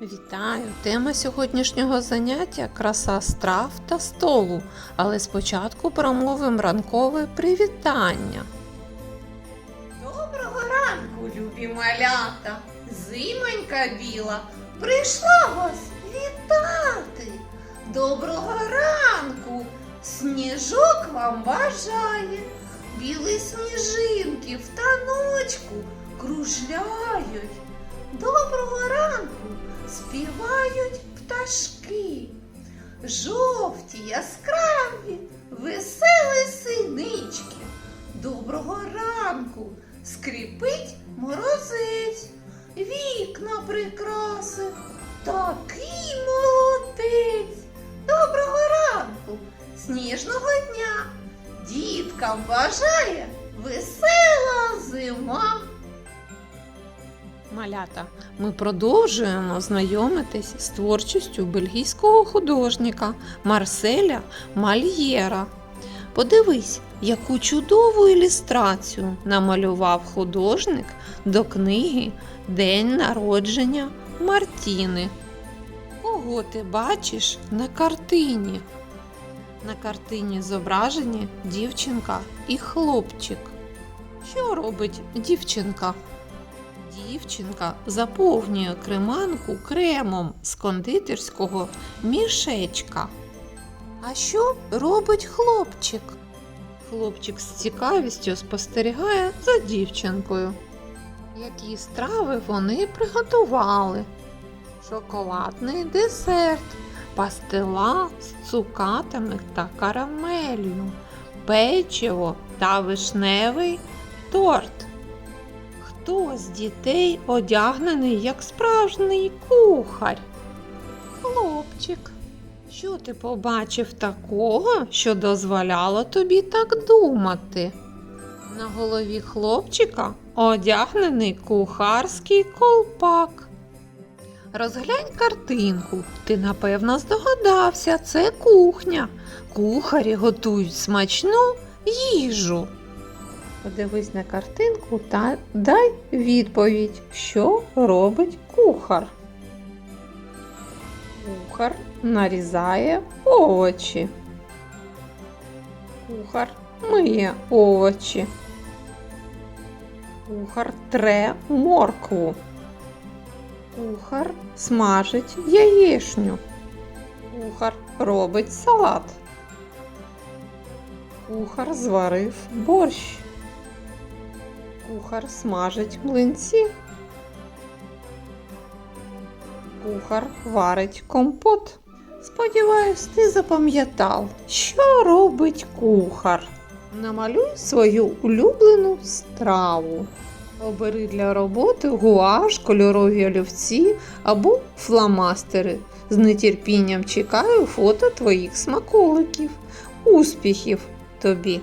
Вітаю! Тема сьогоднішнього заняття краса страв та столу. Але спочатку промовимо ранкове привітання. Доброго ранку, любі малята! Зимонька біла прийшла вас вітати. Доброго ранку! Сніжок вам бажає. Білі сніжинки в таночку кружляють. Доброго ранку співають пташки. Жовті, яскраві, веселі синички. Доброго ранку скрипить морозець, вікна прикрасив, такий молодець. Доброго ранку, сніжного дня, діткам бажає весела зима. Малята, ми продовжуємо знайомитись з творчістю бельгійського художника Марселя Мальєра. Подивись, яку чудову ілюстрацію намалював художник до книги День народження Мартіни. Кого ти бачиш на картині? На картині зображені дівчинка і хлопчик. Що робить дівчинка? Дівчинка заповнює креманку кремом з кондитерського мішечка. А що робить хлопчик? Хлопчик з цікавістю спостерігає за дівчинкою. Які страви вони приготували? Шоколадний десерт, пастила з цукатами та карамелью, печиво та вишневий торт. Хто з дітей одягнений як справжній кухар? Хлопчик. Що ти побачив такого, що дозволяло тобі так думати? На голові хлопчика одягнений кухарський колпак. Розглянь картинку. Ти напевно здогадався, це кухня. Кухарі готують смачну їжу. Подивись на картинку та дай відповідь, що робить кухар. Кухар нарізає овочі. Кухар миє овочі. Кухар тре моркву. Кухар смажить яєшню. Кухар робить салат. Кухар зварив борщ. Кухар смажить млинці. Кухар варить компот. Сподіваюсь, ти запам'ятав, що робить кухар. Намалюй свою улюблену страву. Обери для роботи гуаш, кольорові олівці або фломастери. З нетерпінням чекаю фото твоїх смаколиків. Успіхів тобі!